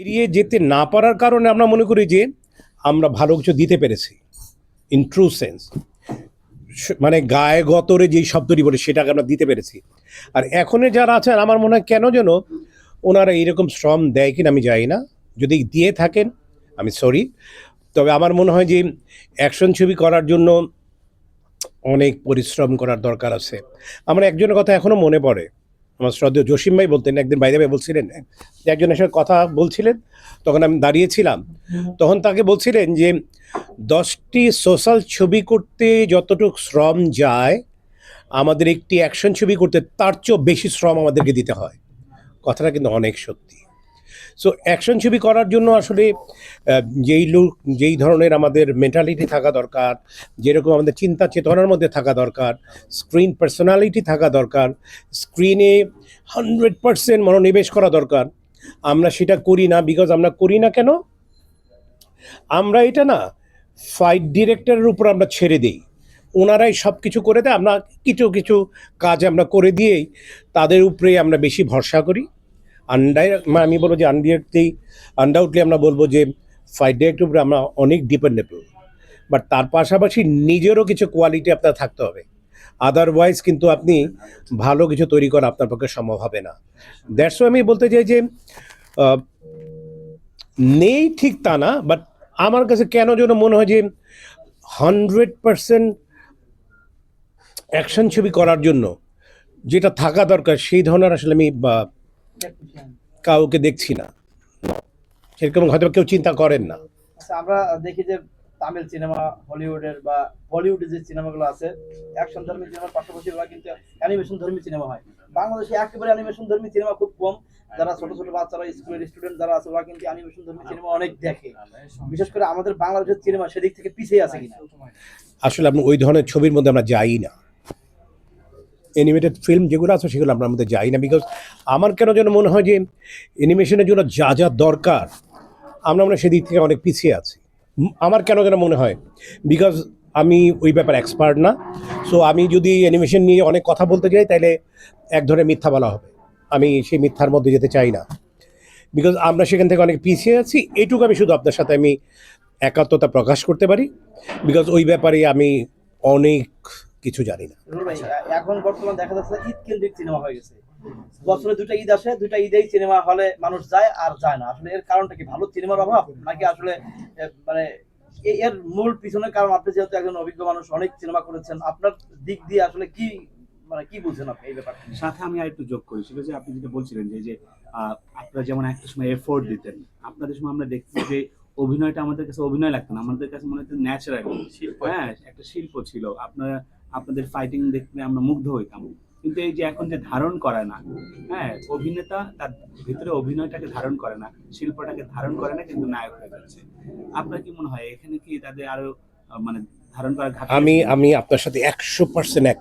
এড়িয়ে যেতে না পারার কারণে আমরা মনে করি যে আমরা ভালো কিছু দিতে পেরেছি ইন ট্রু সেন্স মানে গায়ে গতরে যেই শব্দটি বলে সেটাকে আমরা দিতে পেরেছি। আর এখনের যারা আছেন, আমার মনে হয় কেন যেন ওনারা এইরকম শ্রম দেয় কিনা আমি জানি না। যদি দিয়ে থাকেন, আমি সরি তবে আমার মনে হয় যে অ্যাকশন ছবি করার জন্য অনেক পরিশ্রম করার দরকার আছে। আমার একজনের কথা এখনও মনে পড়ে। আমার শ্রদ্ধেয় জসিম ভাই বলতেন, একদিন বাইরে ভাই বলছিলেন একজনের সঙ্গে কথা বলছিলেন, তখন আমি দাঁড়িয়েছিলাম, তখন তাকে বলছিলেন যে, দশটি সোশ্যাল ছবি করতে যতটুকু শ্রম যায়, আমাদের একটি অ্যাকশন ছবি করতে তার চেয়েও বেশি শ্রম আমাদেরকে দিতে হয়। কথাটা কিন্তু অনেক সত্যি। সো অ্যাকশন ছবি করার জন্য আসলে যেই লোক, যেই ধরনের আমাদের মেন্টালিটি থাকা দরকার, যেরকম আমাদের চিন্তা চেতনার মধ্যে থাকা দরকার স্ক্রিন পার্সোনালিটি থাকা দরকার স্ক্রিনে হান্ড্রেড পার্সেন্ট মনোনিবেশ করা দরকার। আমরা সেটা করি না বিকজ আমরা করি না কেন? আমরা এটা না ফাইট ডিরেক্টরের উপর আমরা ছেড়ে দিই। ওনারাই সব কিছু করে দেয়, আমরা কিছু কিছু কাজ আমরা করে দিয়েই তাদের উপরে আমরা বেশি ভরসা করি। আন্ডাই আমি বলব যে আনডিরেক্টলি আনডাউটলি আমরা বলব যে ফাইট ডিরেক্টর উপরে আমরা অনেক ডিপেন্ডেবল বাট তার পাশাপাশি নিজেরও কিছু কোয়ালিটি আপনার থাকতে হবে। আদারওয়াইজ কিন্তু আপনি ভালো কিছু তৈরি করা আপনার পক্ষে সম্ভব হবে না। দ্যাটস আমি বলতে চাই যে নেই ঠিক তা না বাট আমার কাছে কেন যেন মনে হয় যে হান্ড্রেড পারসেন্ট অ্যাকশন ছবি করার জন্য যেটা থাকা দরকার, সেই ধরনের আসলে আমি কাউকে দেখছি না। সেরকম হয়তো কেউ চিন্তা করেন না। আচ্ছা আমরা দেখি যে তামিল সিনেমা হলিউডের বা বলিউডের যে সিনেমাগুলো আছে অ্যাকশন ধর্মী সিনেমার পাশাপাশি ওরা কিন্তু অ্যানিমেশন ধর্মী সিনেমা হয়। বাংলাদেশে একেবারে অ্যানিমেশন ধর্মী সিনেমা খুব কম। যারা ছোট ছোট বাচ্চারা স্কুলের স্টুডেন্ট যারা আছে ওরা কিন্তু অ্যানিমেশন ধর্মী সিনেমা অনেক দেখে। বিশেষ করে আমাদের বাংলাদেশের সিনেমা সেদিক থেকে পিছিয়ে আছে কিনা। আসলে আপনি ওই ধরনের ছবির মধ্যে আমরা যাই না। অ্যানিমেটেড ফিল্ম যেগুলো আছে সেগুলো আমরা মধ্যে যাই না বিকজ আমার কেন যেন মনে হয় যে অ্যানিমেশনের জন্য যা যা দরকার, আমরা আমরা সেদিক থেকে অনেক পিছিয়ে আছি। আমার কেন যেন মনে হয় বিকজ আমি ওই ব্যাপারে এক্সপার্ট না সো আমি যদি অ্যানিমেশন নিয়ে অনেক কথা বলতে যাই তাহলে এক ধরনের মিথ্যা বলা হবে। আমি সেই মিথ্যার মধ্যে যেতে চাই না। বিকজ আমরা সেখান থেকে অনেক পিছিয়ে আছি, এটুকু আমি শুধু আপনার সাথে আমি একাত্মতা প্রকাশ করতে পারি বিকজ ওই ব্যাপারে আমি অনেক কিছু জানি না। এ- এখন বর্তমান দেখা যাচ্ছে ঈদ কেন্দ্রিক সিনেমা হয়ে গেছে। বছরে দুটা ঈদ আসে দুটা ঈদেই সিনেমা হলে মানুষ যায় আর যায় না। আসলে এর কারণটা কি? ভালো সিনেমার অভাব? নাকি আসলে মানে এর মূল পিছনের কারণ আপনি যেহেতু একজন অভিজ্ঞ মানুষ অনেক সিনেমা করেছেন আপনার দিক দিয়ে আসলে কি মানে কি বুঝছেন আপনি এই ব্যাপারটা? সাথে আমি আর একটু যোগ করি। সেটা যে আপনি যেটা বলছিলেন যে যে আহ, আপনারা যেমন একটা সময় এফোর্ট দিতেন আপনাদের সময় আমরা দেখছি যে অভিনয়টা আমাদের কাছে অভিনয় লাগতো না। আমাদের কাছে মনে হতো ন্যাচারাল হ্যাঁ একটা শিল্প ছিল। আপনারা আপনাদের ফাইটিং দেখলে আমরা মুগ্ধ হইতাম। কিন্তু এই যে এখন যে ধারণ করে না হ্যাঁ অভিনেতা তার ভিতরে অভিনয়টাকে ধারণ করে না শিল্পটাকে ধারণ করে না কিন্তু নায়ক হয়ে যাচ্ছে। আপনার কি মনে হয় এখানে কি তাদের আরও মানে ধারণ করা আমি আমি আপনার সাথে একশো পার্সেন্ট